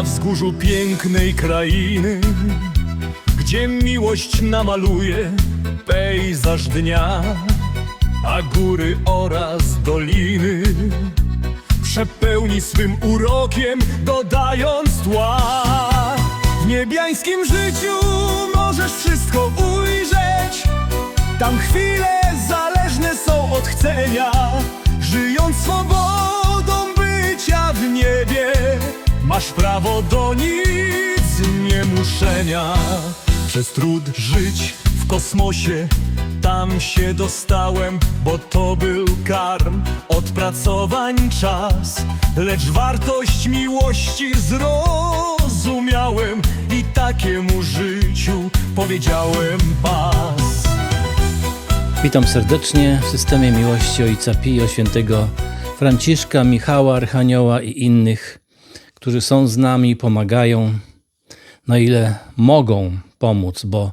na wzgórzu pięknej krainy, gdzie miłość namaluje pejzaż dnia, a góry oraz doliny przepełni swym urokiem, dodając tła. W niebiańskim życiu możesz wszystko ujrzeć, tam chwile zależne są od chcenia, żyjąc swobodą bycia w niebie. Masz prawo do nic niemuszenia. Przez trud żyć w kosmosie, tam się dostałem, bo to był karm odpracowań czas. Lecz wartość miłości zrozumiałem i takiemu życiu powiedziałem pas. Witam serdecznie w systemie miłości Ojca Pio, świętego Franciszka, Michała Archanioła i innych, którzy są z nami, pomagają, na ile mogą pomóc, bo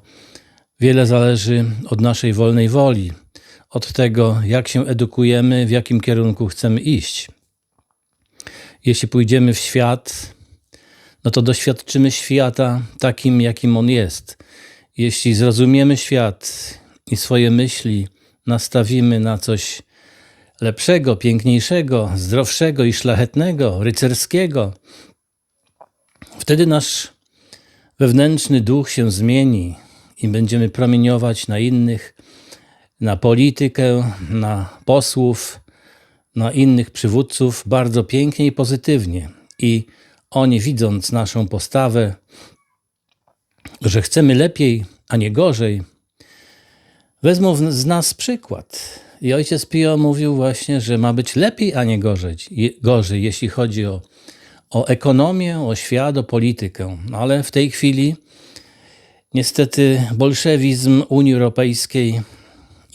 wiele zależy od naszej wolnej woli, od tego, jak się edukujemy, w jakim kierunku chcemy iść. Jeśli pójdziemy w świat, no to doświadczymy świata takim, jakim on jest. Jeśli zrozumiemy świat i swoje myśli nastawimy na coś lepszego, piękniejszego, zdrowszego i szlachetnego, rycerskiego, wtedy nasz wewnętrzny duch się zmieni i będziemy promieniować na innych, na politykę, na posłów, na innych przywódców bardzo pięknie i pozytywnie. I oni, widząc naszą postawę, że chcemy lepiej, a nie gorzej, wezmą z nas przykład. I ojciec Pio mówił właśnie, że ma być lepiej, a nie gorzej, gorzej jeśli chodzi o, o ekonomię, o świat, o politykę. No ale w tej chwili niestety bolszewizm Unii Europejskiej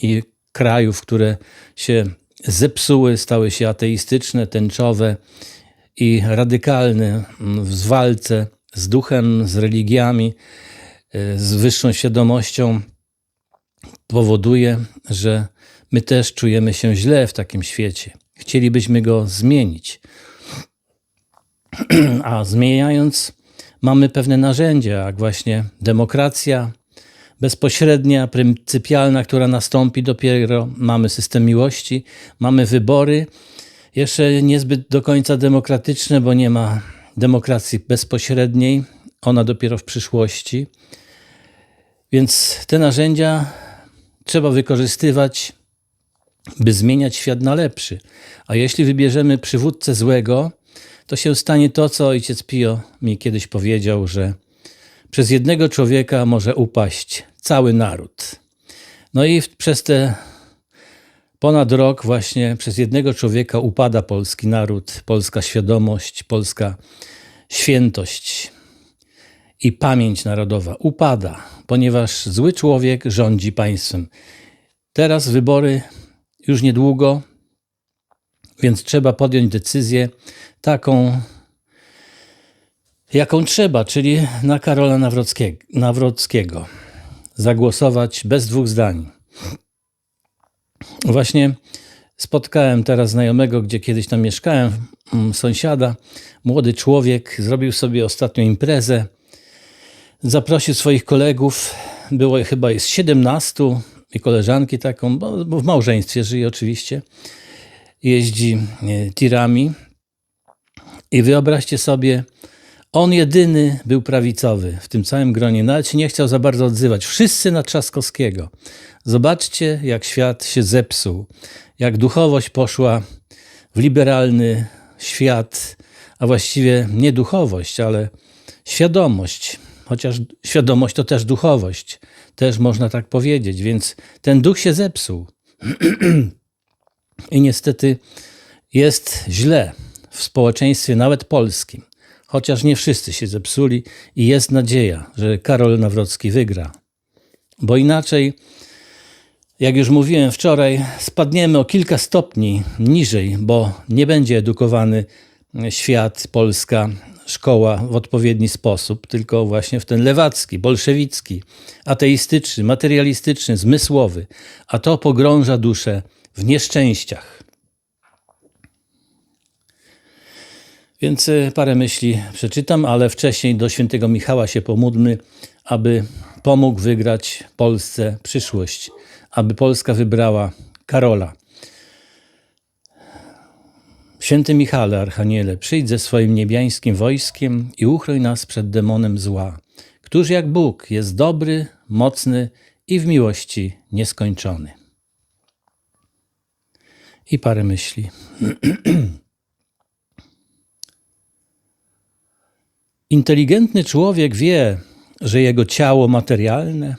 i krajów, które się zepsuły, stały się ateistyczne, tęczowe i radykalne w walce z duchem, z religiami, z wyższą świadomością, powoduje, że my też czujemy się źle w takim świecie. Chcielibyśmy go zmienić. A zmieniając, mamy pewne narzędzia, jak właśnie demokracja bezpośrednia, pryncypialna, która nastąpi dopiero. Mamy system miłości, mamy wybory, jeszcze niezbyt do końca demokratyczne, bo nie ma demokracji bezpośredniej, ona dopiero w przyszłości. Więc te narzędzia trzeba wykorzystywać, by zmieniać świat na lepszy. A jeśli wybierzemy przywódcę złego, to się stanie to, co ojciec Pio mi kiedyś powiedział, że przez jednego człowieka może upaść cały naród. No i przez te ponad rok właśnie przez jednego człowieka upada polski naród, polska świadomość, polska świętość i pamięć narodowa upada, ponieważ zły człowiek rządzi państwem. Teraz wybory już niedługo, więc trzeba podjąć decyzję taką, jaką trzeba, czyli na Karola Nawrockiego. Zagłosować bez dwóch zdań. Właśnie spotkałem teraz znajomego, gdzie kiedyś tam mieszkałem, mm, sąsiada, młody człowiek, zrobił sobie ostatnią imprezę, zaprosił swoich kolegów, było chyba jest 17 i koleżanki taką, bo, w małżeństwie żyje oczywiście, jeździ e, tirami i wyobraźcie sobie, on jedyny był prawicowy w tym całym gronie, nawet się nie chciał za bardzo odzywać. Wszyscy na Trzaskowskiego. Zobaczcie, jak świat się zepsuł, jak duchowość poszła w liberalny świat, a właściwie nie duchowość, ale świadomość. Chociaż świadomość to też duchowość, też można tak powiedzieć, więc ten duch się zepsuł. I niestety jest źle w społeczeństwie, nawet polskim. Chociaż nie wszyscy się zepsuli i jest nadzieja, że Karol Nawrocki wygra. Bo inaczej, jak już mówiłem wczoraj, spadniemy o kilka stopni niżej, bo nie będzie edukowany świat, Polska, szkoła w odpowiedni sposób, tylko właśnie w ten lewacki, bolszewicki, ateistyczny, materialistyczny, zmysłowy, a to pogrąża duszę w nieszczęściach. Więc e, parę myśli przeczytam, ale wcześniej do świętego Michała się pomódlmy, aby pomógł wygrać Polsce przyszłość, aby Polska wybrała Karola. Święty Michale, Archaniele, przyjdź ze swoim niebiańskim wojskiem i uchroń nas przed demonem zła, któż jak Bóg jest dobry, mocny i w miłości nieskończony. I parę myśli. Inteligentny człowiek wie, że jego ciało materialne,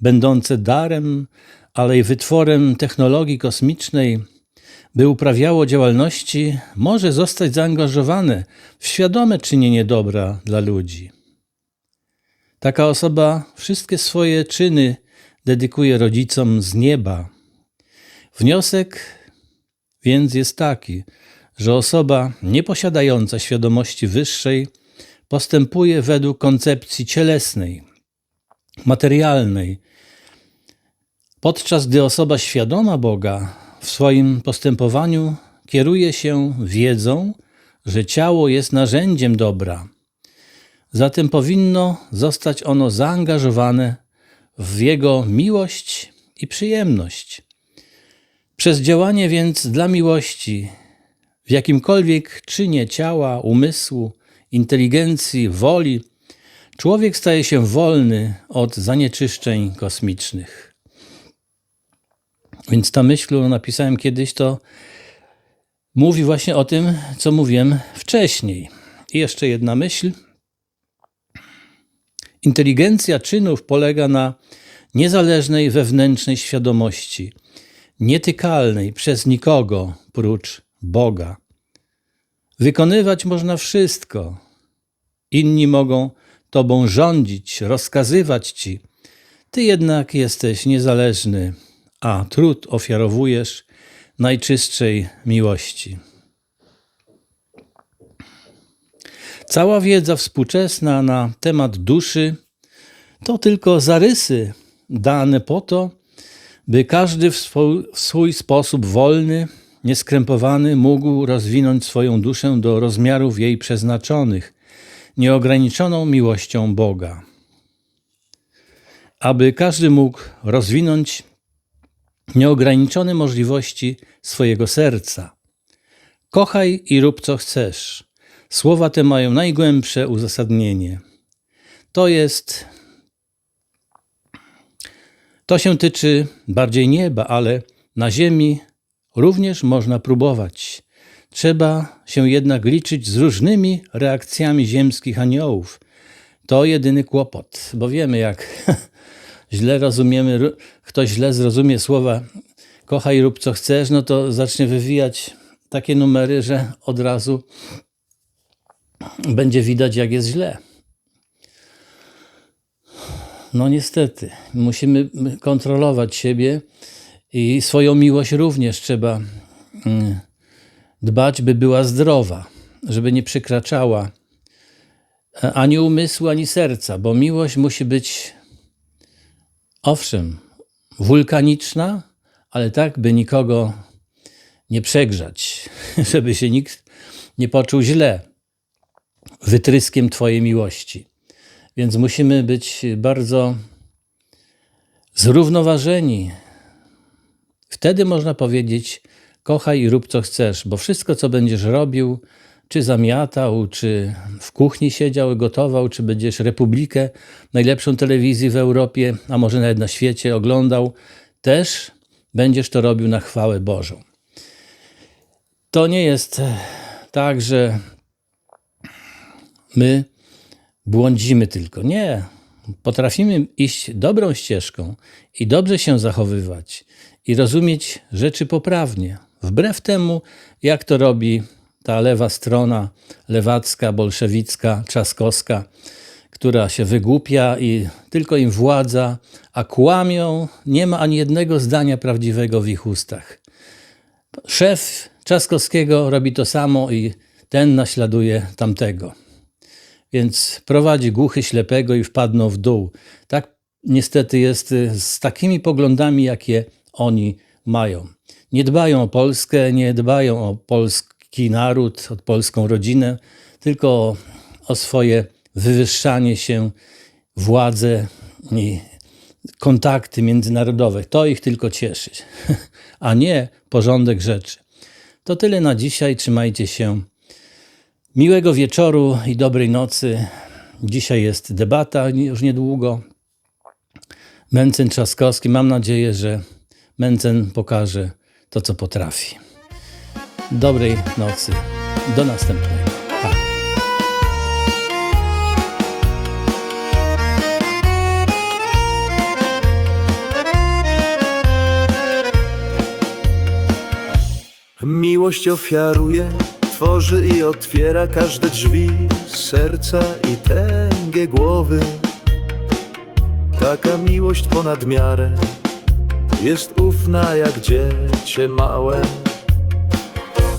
będące darem, ale i wytworem technologii kosmicznej, by uprawiało działalności, może zostać zaangażowane w świadome czynienie dobra dla ludzi. Taka osoba wszystkie swoje czyny dedykuje rodzicom z nieba. Wniosek więc jest taki, że osoba nieposiadająca świadomości wyższej postępuje według koncepcji cielesnej, materialnej, podczas gdy osoba świadoma Boga w swoim postępowaniu kieruje się wiedzą, że ciało jest narzędziem dobra. Zatem powinno zostać ono zaangażowane w jego miłość i przyjemność. Przez działanie więc dla miłości w jakimkolwiek czynie ciała, umysłu, inteligencji, woli, człowiek staje się wolny od zanieczyszczeń kosmicznych. Więc ta myśl, którą napisałem kiedyś, to mówi właśnie o tym, co mówiłem wcześniej. I jeszcze jedna myśl. Inteligencja czynów polega na niezależnej wewnętrznej świadomości, nietykalnej przez nikogo prócz Boga. Wykonywać można wszystko. Inni mogą tobą rządzić, rozkazywać ci. Ty jednak jesteś niezależny, a trud ofiarowujesz najczystszej miłości. Cała wiedza współczesna na temat duszy to tylko zarysy dane po to, by każdy w swój, w swój sposób wolny, nieskrępowany mógł rozwinąć swoją duszę do rozmiarów jej przeznaczonych, nieograniczoną miłością Boga. Aby każdy mógł rozwinąć nieograniczone możliwości swojego serca. Kochaj i rób co chcesz. Słowa te mają najgłębsze uzasadnienie. To jest. To się tyczy bardziej nieba, ale na ziemi również można próbować. Trzeba się jednak liczyć z różnymi reakcjami ziemskich aniołów. To jedyny kłopot, bo wiemy, jak źle rozumiemy, ktoś źle zrozumie słowa kochaj rób co chcesz, no to zacznie wywijać takie numery, że od razu będzie widać, jak jest źle. No niestety, musimy kontrolować siebie i swoją miłość również trzeba mm, dbać, by była zdrowa, żeby nie przekraczała e, ani umysłu, ani serca, bo miłość musi być, owszem, wulkaniczna, ale tak, by nikogo nie przegrzać, żeby się nikt nie poczuł źle wytryskiem Twojej miłości. Więc musimy być bardzo zrównoważeni. Wtedy można powiedzieć: kochaj i rób co chcesz, bo wszystko, co będziesz robił, czy zamiatał, czy w kuchni siedział, gotował, czy będziesz Republikę, najlepszą telewizję w Europie, a może nawet na świecie oglądał, też będziesz to robił na chwałę Bożą. To nie jest tak, że my błądzimy tylko. Nie. Potrafimy iść dobrą ścieżką i dobrze się zachowywać i rozumieć rzeczy poprawnie, wbrew temu, jak to robi ta lewa strona lewacka, bolszewicka, trzaskowska, która się wygłupia i tylko im władza, a kłamią, nie ma ani jednego zdania prawdziwego w ich ustach. Szef Trzaskowskiego robi to samo i ten naśladuje tamtego. Więc prowadzi głuchy ślepego i wpadną w dół. Tak niestety jest z takimi poglądami, jakie oni mają. Nie dbają o Polskę, nie dbają o polsk, polski naród, o polską rodzinę, tylko o, swoje wywyższanie się, władzę i kontakty międzynarodowe. To ich tylko cieszy, a nie porządek rzeczy. To tyle na dzisiaj. Trzymajcie się. Miłego wieczoru i dobrej nocy. Dzisiaj jest debata już niedługo. Mencen Trzaskowski. Mam nadzieję, że Mencen pokaże to, co potrafi. Dobrej nocy. Do następnego. Miłość ofiaruje, tworzy i otwiera każde drzwi serca i tęgie głowy. Taka miłość ponad miarę jest ufna jak dziecię małe.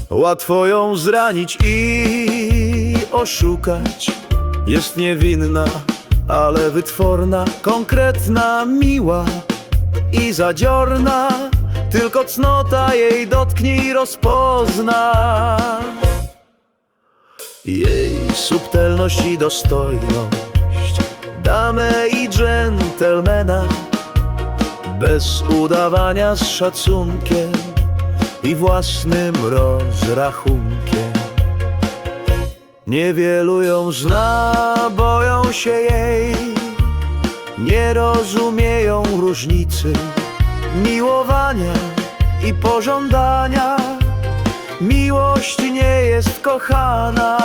Łatwo ją zranić i oszukać. Jest niewinna, ale wytworna, konkretna, miła i zadziorna. Tylko cnota jej dotknie i rozpozna. Jej subtelność i dostojność, damę i dżentelmena, bez udawania z szacunkiem i własnym rozrachunkiem. Niewielu ją zna, boją się jej, nie rozumieją różnicy miłowania i pożądania. Miłość nie jest kochana.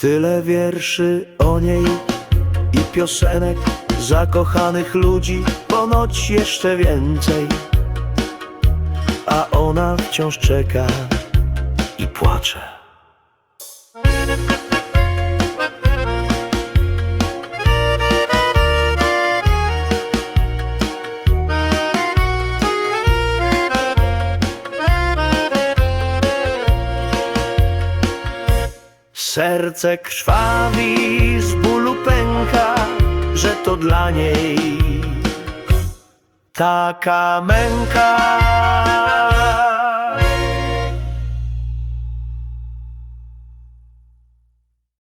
Tyle wierszy o niej i piosenek zakochanych ludzi, ponoć jeszcze więcej. A ona wciąż czeka i płacze. Serce krwawi, z bólu pęka, że to dla niej taka męka.